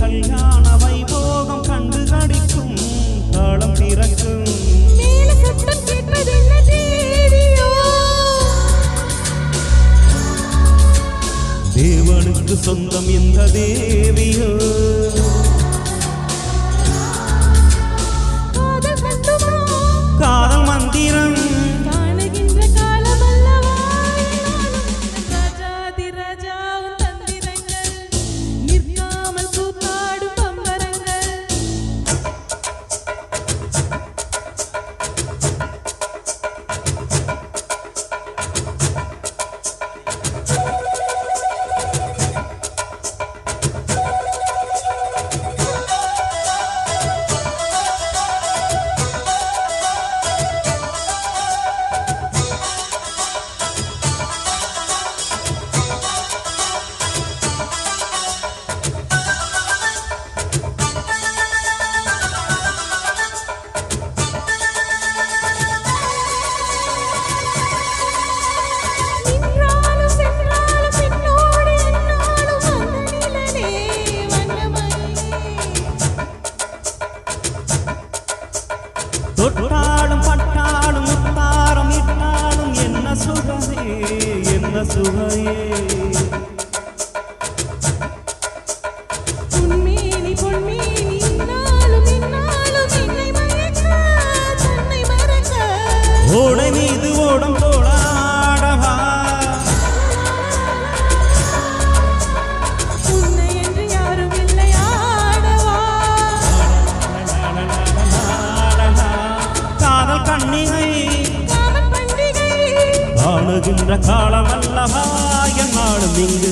கல்யாண வைபோ சுகையே என்ன சுகையே வாழுகின்ற காலம் அல்லவா என் நாளும் இங்கு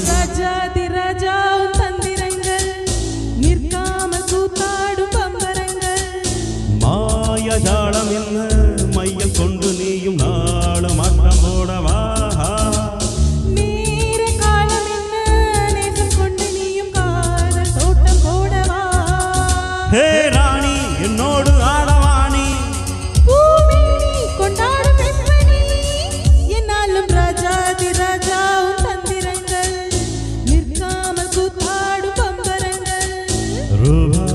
Oh.